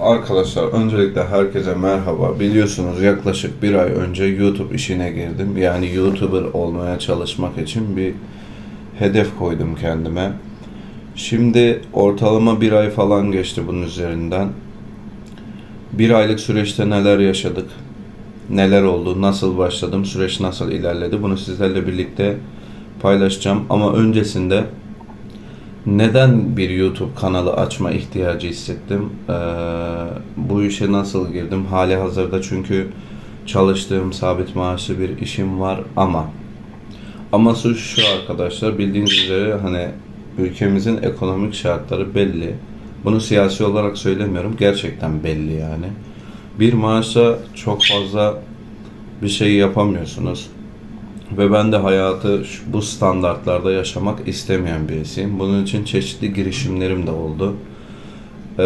Arkadaşlar öncelikle herkese merhaba. Biliyorsunuz yaklaşık bir ay önce YouTube işine girdim. Yani YouTuber olmaya çalışmak için bir hedef koydum kendime. Şimdi ortalama bir ay falan geçti bunun üzerinden. Bir aylık süreçte neler yaşadık, neler oldu, nasıl başladım, süreç nasıl ilerledi bunu sizlerle birlikte paylaşacağım. Ama öncesinde neden bir YouTube kanalı açma ihtiyacı hissettim? Ee, bu işe nasıl girdim? Hali hazırda çünkü çalıştığım sabit maaşlı bir işim var ama aması şu arkadaşlar bildiğiniz üzere hani ülkemizin ekonomik şartları belli. Bunu siyasi olarak söylemiyorum. Gerçekten belli yani. Bir maaşla çok fazla bir şey yapamıyorsunuz. Ve ben de hayatı bu standartlarda yaşamak istemeyen birisiyim. Bunun için çeşitli girişimlerim de oldu. Ee,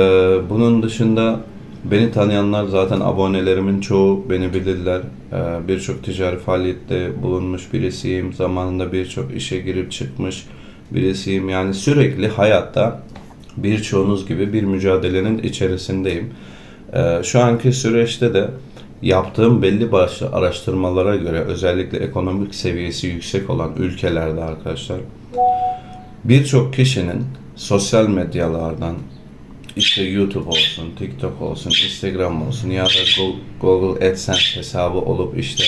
bunun dışında beni tanıyanlar zaten abonelerimin çoğu beni bilirler. Ee, birçok ticari faaliyette bulunmuş birisiyim. Zamanında birçok işe girip çıkmış birisiyim. Yani sürekli hayatta birçoğunuz gibi bir mücadelenin içerisindeyim. Ee, şu anki süreçte de yaptığım belli başlı araştırmalara göre özellikle ekonomik seviyesi yüksek olan ülkelerde arkadaşlar birçok kişinin sosyal medyalardan işte YouTube olsun, TikTok olsun, Instagram olsun ya da Go- Google AdSense hesabı olup işte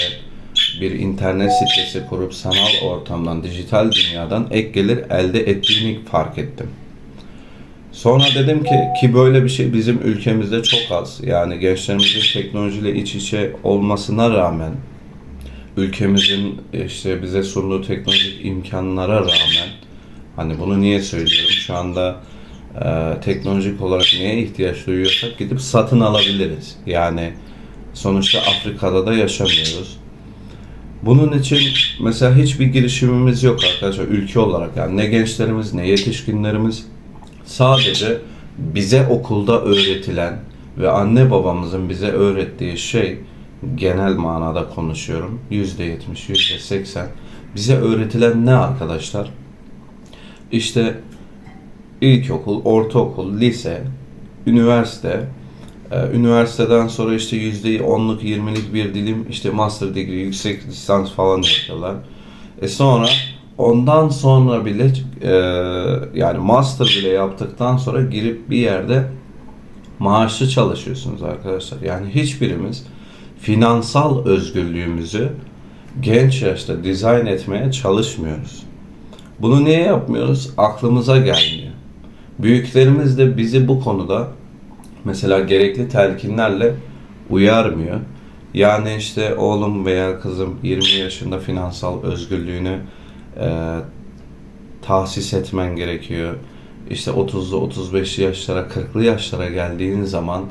bir internet sitesi kurup sanal ortamdan, dijital dünyadan ek gelir elde ettiğini fark ettim. Sonra dedim ki ki böyle bir şey bizim ülkemizde çok az. Yani gençlerimizin teknolojiyle iç içe olmasına rağmen ülkemizin işte bize sunduğu teknolojik imkanlara rağmen hani bunu niye söylüyorum? Şu anda e, teknolojik olarak neye ihtiyaç duyuyorsak gidip satın alabiliriz. Yani sonuçta Afrika'da da yaşamıyoruz. Bunun için mesela hiçbir girişimimiz yok arkadaşlar ülke olarak. Yani ne gençlerimiz ne yetişkinlerimiz sadece bize okulda öğretilen ve anne babamızın bize öğrettiği şey genel manada konuşuyorum. Yüzde yetmiş, yüzde seksen. Bize öğretilen ne arkadaşlar? İşte ilkokul, ortaokul, lise, üniversite, ee, üniversiteden sonra işte yüzde onluk, yirmilik bir dilim işte master degree, yüksek lisans falan yapıyorlar. E sonra ondan sonra bile e, yani master bile yaptıktan sonra girip bir yerde maaşlı çalışıyorsunuz arkadaşlar. Yani hiçbirimiz finansal özgürlüğümüzü genç yaşta dizayn etmeye çalışmıyoruz. Bunu niye yapmıyoruz? Aklımıza gelmiyor. Büyüklerimiz de bizi bu konuda mesela gerekli telkinlerle uyarmıyor. Yani işte oğlum veya kızım 20 yaşında finansal özgürlüğünü e, tahsis etmen gerekiyor. İşte 30'lu 35'li yaşlara 40'lı yaşlara geldiğin zaman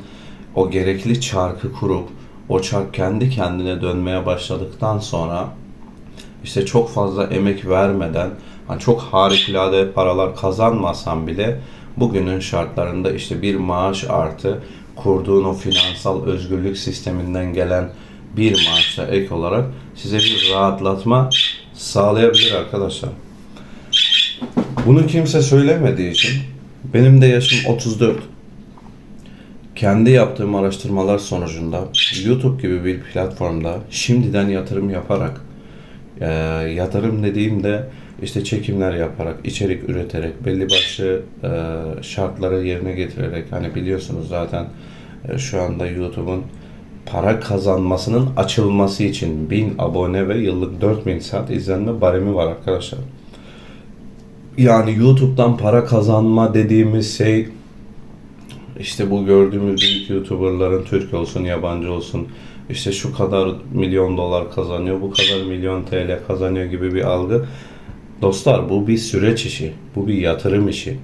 o gerekli çarkı kurup o çark kendi kendine dönmeye başladıktan sonra işte çok fazla emek vermeden hani çok harikulade paralar kazanmasan bile bugünün şartlarında işte bir maaş artı kurduğun o finansal özgürlük sisteminden gelen bir maaşla ek olarak size bir rahatlatma sağlayabilir arkadaşlar. Bunu kimse söylemediği için benim de yaşım 34. Kendi yaptığım araştırmalar sonucunda YouTube gibi bir platformda şimdiden yatırım yaparak e, yatırım dediğimde işte çekimler yaparak, içerik üreterek, belli başlı e, şartları yerine getirerek hani biliyorsunuz zaten e, şu anda YouTube'un para kazanmasının açılması için 1000 abone ve yıllık 4000 saat izlenme baremi var arkadaşlar. Yani YouTube'dan para kazanma dediğimiz şey işte bu gördüğümüz büyük YouTuber'ların Türk olsun, yabancı olsun işte şu kadar milyon dolar kazanıyor, bu kadar milyon TL kazanıyor gibi bir algı. Dostlar bu bir süreç işi, bu bir yatırım işi.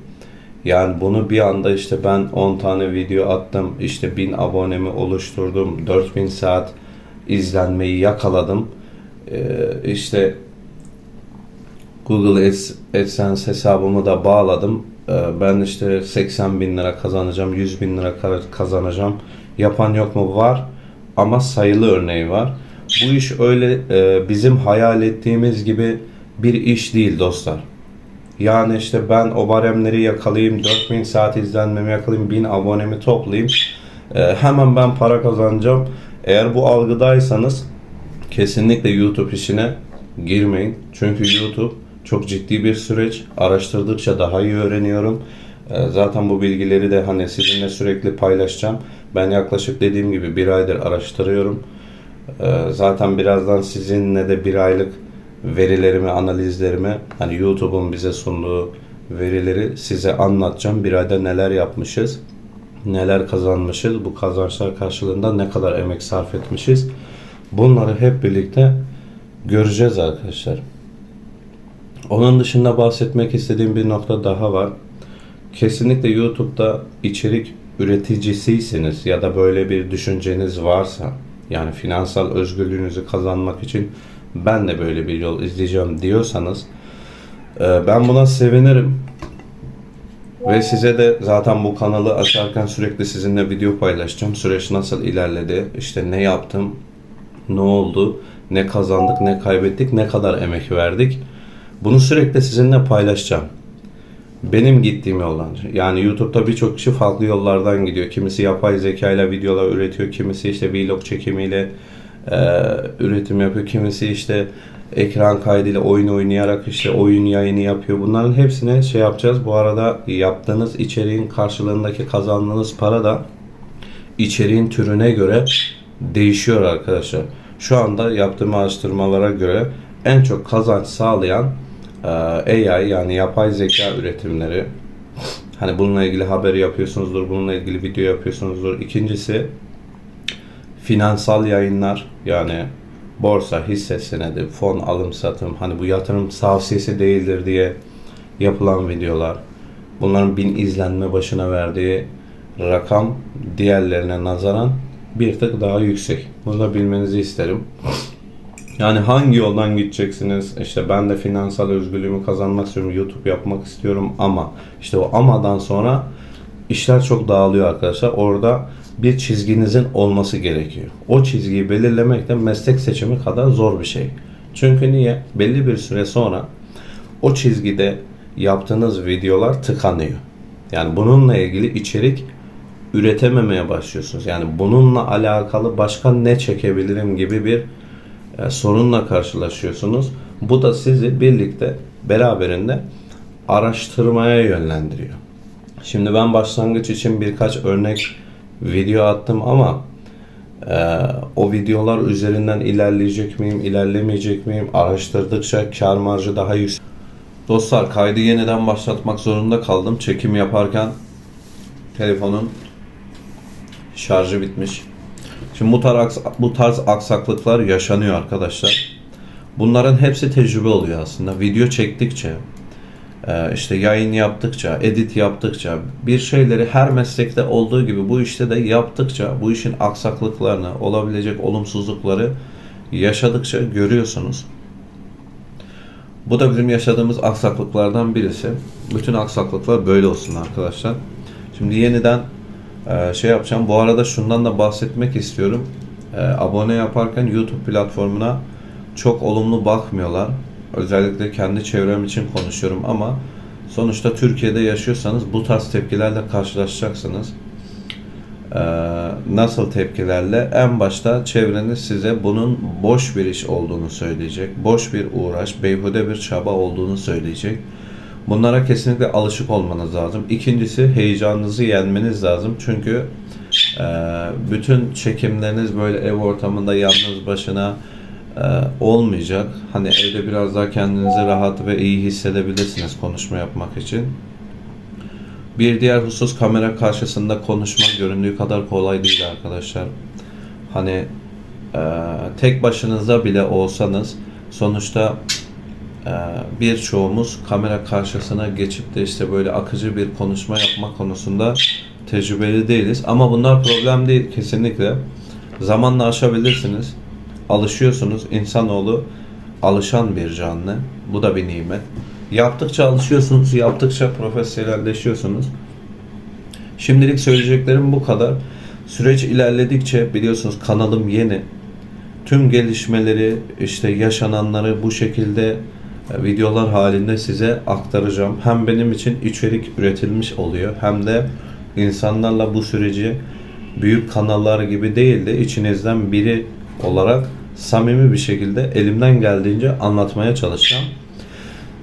Yani bunu bir anda işte ben 10 tane video attım, işte 1000 abonemi oluşturdum, 4000 saat izlenmeyi yakaladım. Ee, işte Google Ads, AdSense hesabımı da bağladım. Ee, Ben işte 80 bin lira kazanacağım, 100 bin lira ka- kazanacağım. Yapan yok mu? Var. Ama sayılı örneği var. Bu iş öyle e, bizim hayal ettiğimiz gibi bir iş değil dostlar. Yani işte ben o baremleri yakalayayım, 4000 saat izlenmemi yakalayayım, 1000 abonemi toplayayım Ee, hemen ben para kazanacağım. Eğer bu algıdaysanız kesinlikle YouTube işine girmeyin. Çünkü YouTube çok ciddi bir süreç. Araştırdıkça daha iyi öğreniyorum. Ee, Zaten bu bilgileri de hani sizinle sürekli paylaşacağım. Ben yaklaşık dediğim gibi bir aydır araştırıyorum. Ee, Zaten birazdan sizinle de bir aylık verilerimi, analizlerimi hani YouTube'un bize sunduğu verileri size anlatacağım. Bir ayda neler yapmışız, neler kazanmışız, bu kazançlar karşılığında ne kadar emek sarf etmişiz. Bunları hep birlikte göreceğiz arkadaşlar. Onun dışında bahsetmek istediğim bir nokta daha var. Kesinlikle YouTube'da içerik üreticisiyseniz ya da böyle bir düşünceniz varsa yani finansal özgürlüğünüzü kazanmak için ben de böyle bir yol izleyeceğim diyorsanız e, ben buna sevinirim. Ve size de zaten bu kanalı açarken sürekli sizinle video paylaşacağım. Süreç nasıl ilerledi, işte ne yaptım, ne oldu, ne kazandık, ne kaybettik, ne kadar emek verdik. Bunu sürekli sizinle paylaşacağım. Benim gittiğim yoldan. Yani YouTube'da birçok kişi farklı yollardan gidiyor. Kimisi yapay zeka ile videolar üretiyor. Kimisi işte vlog çekimiyle üretim yapıyor. Kimisi işte ekran kaydıyla oyun oynayarak işte oyun yayını yapıyor. Bunların hepsine şey yapacağız. Bu arada yaptığınız içeriğin karşılığındaki kazandığınız para da içeriğin türüne göre değişiyor arkadaşlar. Şu anda yaptığım araştırmalara göre en çok kazanç sağlayan e, AI yani yapay zeka üretimleri. Hani bununla ilgili haber yapıyorsunuzdur, bununla ilgili video yapıyorsunuzdur. İkincisi finansal yayınlar yani borsa, hisse senedi, fon alım satım hani bu yatırım tavsiyesi değildir diye yapılan videolar. Bunların bin izlenme başına verdiği rakam diğerlerine nazaran bir tık daha yüksek. Bunu da bilmenizi isterim. Yani hangi yoldan gideceksiniz? İşte ben de finansal özgürlüğümü kazanmak istiyorum, YouTube yapmak istiyorum ama işte o amadan sonra işler çok dağılıyor arkadaşlar. Orada bir çizginizin olması gerekiyor. O çizgiyi belirlemek de meslek seçimi kadar zor bir şey. Çünkü niye? Belli bir süre sonra o çizgide yaptığınız videolar tıkanıyor. Yani bununla ilgili içerik üretememeye başlıyorsunuz. Yani bununla alakalı başka ne çekebilirim gibi bir e, sorunla karşılaşıyorsunuz. Bu da sizi birlikte beraberinde araştırmaya yönlendiriyor. Şimdi ben başlangıç için birkaç örnek video attım ama e, o videolar üzerinden ilerleyecek miyim, ilerlemeyecek miyim? Araştırdıkça kar marjı daha yüksek. Dostlar kaydı yeniden başlatmak zorunda kaldım. Çekim yaparken telefonun şarjı bitmiş. Şimdi bu tarz, bu tarz aksaklıklar yaşanıyor arkadaşlar. Bunların hepsi tecrübe oluyor aslında. Video çektikçe, işte yayın yaptıkça, edit yaptıkça, bir şeyleri her meslekte olduğu gibi bu işte de yaptıkça, bu işin aksaklıklarını, olabilecek olumsuzlukları yaşadıkça görüyorsunuz. Bu da bizim yaşadığımız aksaklıklardan birisi. Bütün aksaklıklar böyle olsun arkadaşlar. Şimdi yeniden ee, şey yapacağım. Bu arada şundan da bahsetmek istiyorum. Ee, abone yaparken YouTube platformuna çok olumlu bakmıyorlar. Özellikle kendi çevrem için konuşuyorum ama sonuçta Türkiye'de yaşıyorsanız bu tarz tepkilerle karşılaşacaksınız. Ee, nasıl tepkilerle? En başta çevreniz size bunun boş bir iş olduğunu söyleyecek. Boş bir uğraş, beyhude bir çaba olduğunu söyleyecek. Bunlara kesinlikle alışık olmanız lazım. İkincisi heyecanınızı yenmeniz lazım. Çünkü e, bütün çekimleriniz böyle ev ortamında yalnız başına e, olmayacak. Hani evde biraz daha kendinizi rahat ve iyi hissedebilirsiniz konuşma yapmak için. Bir diğer husus kamera karşısında konuşmak göründüğü kadar kolay değil arkadaşlar. Hani e, tek başınıza bile olsanız sonuçta ee, birçoğumuz kamera karşısına geçip de işte böyle akıcı bir konuşma yapma konusunda tecrübeli değiliz. Ama bunlar problem değil kesinlikle. Zamanla aşabilirsiniz. Alışıyorsunuz. İnsanoğlu alışan bir canlı. Bu da bir nimet. Yaptıkça alışıyorsunuz, yaptıkça profesyonelleşiyorsunuz. Şimdilik söyleyeceklerim bu kadar. Süreç ilerledikçe biliyorsunuz kanalım yeni. Tüm gelişmeleri, işte yaşananları bu şekilde videolar halinde size aktaracağım. Hem benim için içerik üretilmiş oluyor hem de insanlarla bu süreci büyük kanallar gibi değil de içinizden biri olarak samimi bir şekilde elimden geldiğince anlatmaya çalışacağım.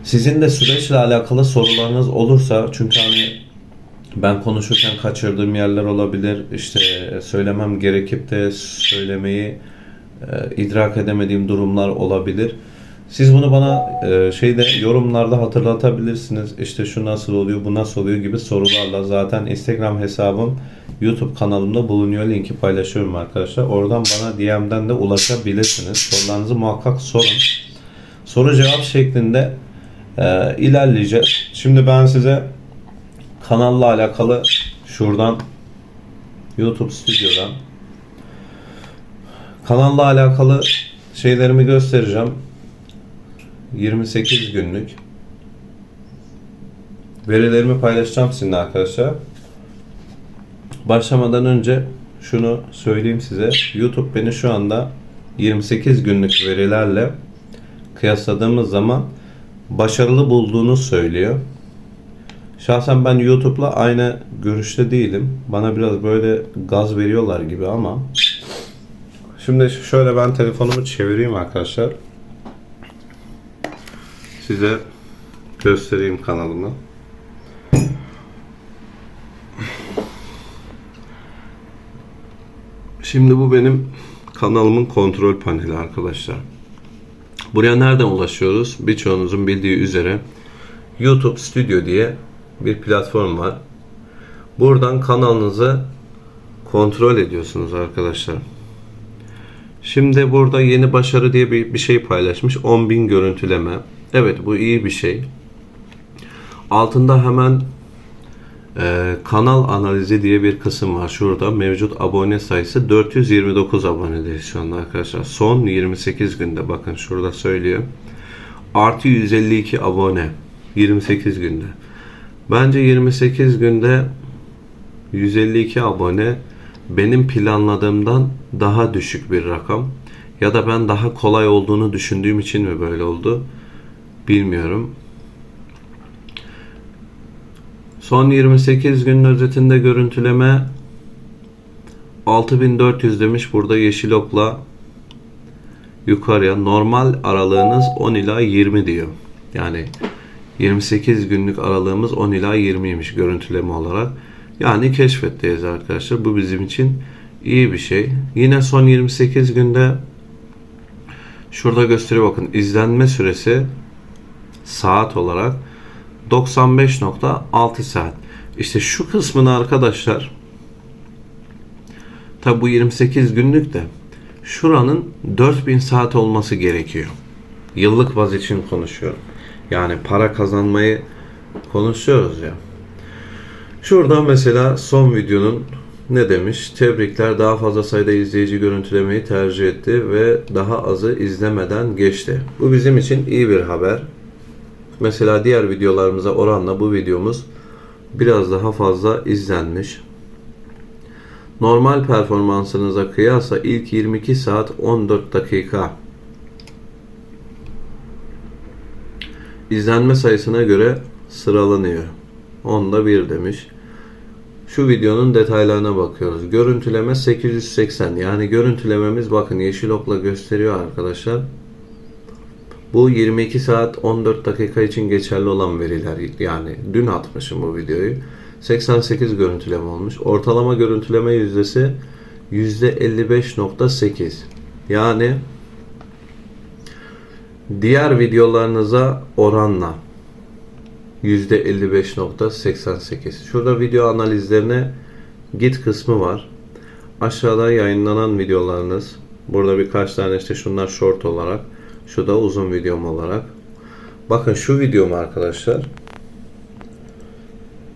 Sizin de süreçle alakalı sorularınız olursa çünkü hani ben konuşurken kaçırdığım yerler olabilir. İşte söylemem gerekip de söylemeyi e, idrak edemediğim durumlar olabilir. Siz bunu bana e, şeyde yorumlarda hatırlatabilirsiniz. İşte şu nasıl oluyor, bu nasıl oluyor gibi sorularla zaten Instagram hesabım YouTube kanalımda bulunuyor. Linki paylaşıyorum arkadaşlar. Oradan bana DM'den de ulaşabilirsiniz. Sorularınızı muhakkak sorun. Soru cevap şeklinde e, ilerleyeceğiz. Şimdi ben size kanalla alakalı şuradan YouTube stüdyodan kanalla alakalı şeylerimi göstereceğim. 28 günlük verilerimi paylaşacağım sizinle arkadaşlar. Başlamadan önce şunu söyleyeyim size. YouTube beni şu anda 28 günlük verilerle kıyasladığımız zaman başarılı bulduğunu söylüyor. Şahsen ben YouTube'la aynı görüşte değilim. Bana biraz böyle gaz veriyorlar gibi ama Şimdi şöyle ben telefonumu çevireyim arkadaşlar. Size göstereyim kanalımı. Şimdi bu benim kanalımın kontrol paneli arkadaşlar. Buraya nereden ulaşıyoruz? Birçoğunuzun bildiği üzere YouTube Studio diye bir platform var. Buradan kanalınızı kontrol ediyorsunuz arkadaşlar. Şimdi burada yeni başarı diye bir, bir şey paylaşmış. 10.000 görüntüleme. Evet bu iyi bir şey. Altında hemen e, kanal analizi diye bir kısım var. Şurada mevcut abone sayısı 429 abonedeyiz şu anda arkadaşlar. Son 28 günde bakın şurada söylüyor. Artı 152 abone 28 günde. Bence 28 günde 152 abone benim planladığımdan daha düşük bir rakam. Ya da ben daha kolay olduğunu düşündüğüm için mi böyle oldu? Bilmiyorum. Son 28 günün özetinde görüntüleme 6400 demiş burada yeşil okla yukarıya normal aralığınız 10 ila 20 diyor. Yani 28 günlük aralığımız 10 ila 20'ymiş görüntüleme olarak. Yani keşfetteyiz arkadaşlar. Bu bizim için iyi bir şey. Yine son 28 günde şurada gösteriyor bakın izlenme süresi saat olarak 95.6 saat. İşte şu kısmını arkadaşlar tabi bu 28 günlük de şuranın 4000 saat olması gerekiyor. Yıllık baz için konuşuyorum. Yani para kazanmayı konuşuyoruz ya. Şuradan mesela son videonun ne demiş? Tebrikler daha fazla sayıda izleyici görüntülemeyi tercih etti ve daha azı izlemeden geçti. Bu bizim için iyi bir haber. Mesela diğer videolarımıza oranla bu videomuz biraz daha fazla izlenmiş. Normal performansınıza kıyasla ilk 22 saat 14 dakika izlenme sayısına göre sıralanıyor. Onda bir demiş. Şu videonun detaylarına bakıyoruz. Görüntüleme 880. Yani görüntülememiz bakın yeşil okla gösteriyor arkadaşlar. Bu 22 saat 14 dakika için geçerli olan veriler. Yani dün atmışım bu videoyu. 88 görüntüleme olmuş. Ortalama görüntüleme yüzdesi %55.8. Yani diğer videolarınıza oranla %55.88. Şurada video analizlerine git kısmı var. Aşağıda yayınlanan videolarınız. Burada birkaç tane işte şunlar short olarak. Şu da uzun videom olarak. Bakın şu videom arkadaşlar.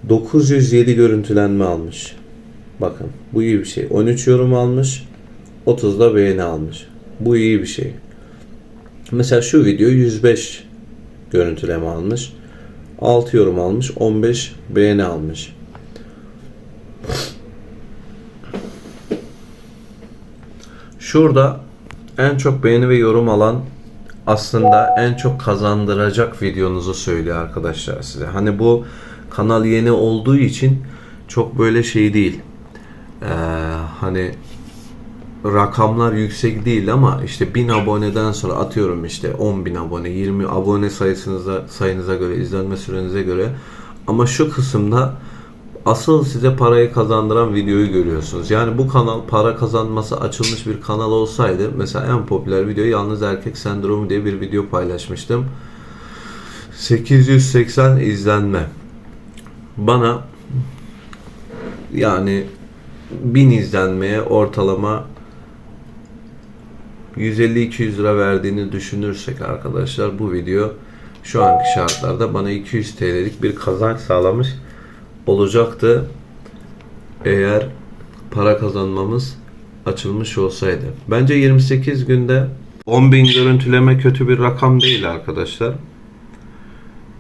907 görüntülenme almış. Bakın bu iyi bir şey. 13 yorum almış. 30 da beğeni almış. Bu iyi bir şey. Mesela şu video 105 görüntüleme almış. 6 yorum almış. 15 beğeni almış. Şurada en çok beğeni ve yorum alan aslında en çok kazandıracak videonuzu söylüyor arkadaşlar size. Hani bu kanal yeni olduğu için çok böyle şey değil. Ee, hani rakamlar yüksek değil ama işte 1000 aboneden sonra atıyorum işte 10 bin abone 20 abone sayısınıza sayınıza göre izlenme sürenize göre ama şu kısımda asıl size parayı kazandıran videoyu görüyorsunuz. Yani bu kanal para kazanması açılmış bir kanal olsaydı mesela en popüler video yalnız erkek sendromu diye bir video paylaşmıştım. 880 izlenme. Bana yani 1000 izlenmeye ortalama 150-200 lira verdiğini düşünürsek arkadaşlar bu video şu anki şartlarda bana 200 TL'lik bir kazanç sağlamış olacaktı eğer para kazanmamız açılmış olsaydı. Bence 28 günde 10.000 görüntüleme kötü bir rakam değil arkadaşlar.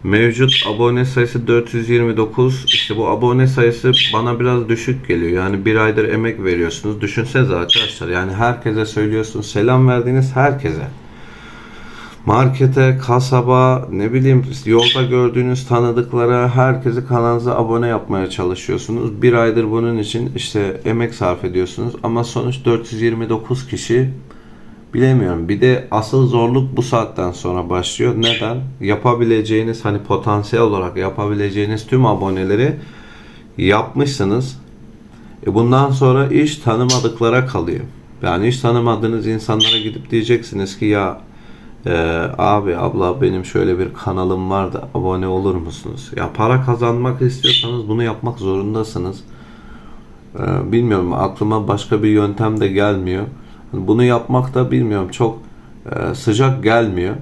Mevcut abone sayısı 429. İşte bu abone sayısı bana biraz düşük geliyor. Yani bir aydır emek veriyorsunuz. Düşünsenize arkadaşlar. Yani herkese söylüyorsunuz. Selam verdiğiniz herkese. Markete, kasaba, ne bileyim yolda gördüğünüz tanıdıklara, herkesi kanalınıza abone yapmaya çalışıyorsunuz. Bir aydır bunun için işte emek sarf ediyorsunuz. Ama sonuç 429 kişi Bilemiyorum. Bir de asıl zorluk bu saatten sonra başlıyor. Neden? Yapabileceğiniz hani potansiyel olarak yapabileceğiniz tüm aboneleri yapmışsınız. E bundan sonra iş tanımadıklara kalıyor. Yani hiç tanımadığınız insanlara gidip diyeceksiniz ki ya e, abi abla benim şöyle bir kanalım var da abone olur musunuz? Ya para kazanmak istiyorsanız bunu yapmak zorundasınız. E, bilmiyorum aklıma başka bir yöntem de gelmiyor. Bunu yapmak da bilmiyorum çok e, sıcak gelmiyor.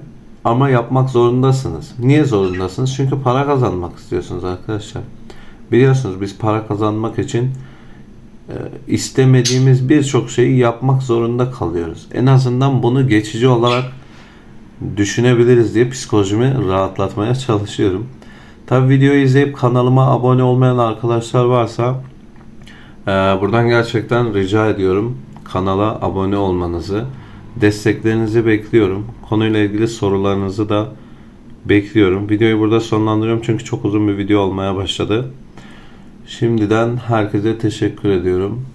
Ama yapmak zorundasınız. Niye zorundasınız? Çünkü para kazanmak istiyorsunuz arkadaşlar. Biliyorsunuz biz para kazanmak için e, istemediğimiz birçok şeyi yapmak zorunda kalıyoruz. En azından bunu geçici olarak düşünebiliriz diye psikolojimi rahatlatmaya çalışıyorum. Tabi videoyu izleyip kanalıma abone olmayan arkadaşlar varsa e, buradan gerçekten rica ediyorum kanala abone olmanızı, desteklerinizi bekliyorum. Konuyla ilgili sorularınızı da bekliyorum. Videoyu burada sonlandırıyorum çünkü çok uzun bir video olmaya başladı. Şimdiden herkese teşekkür ediyorum.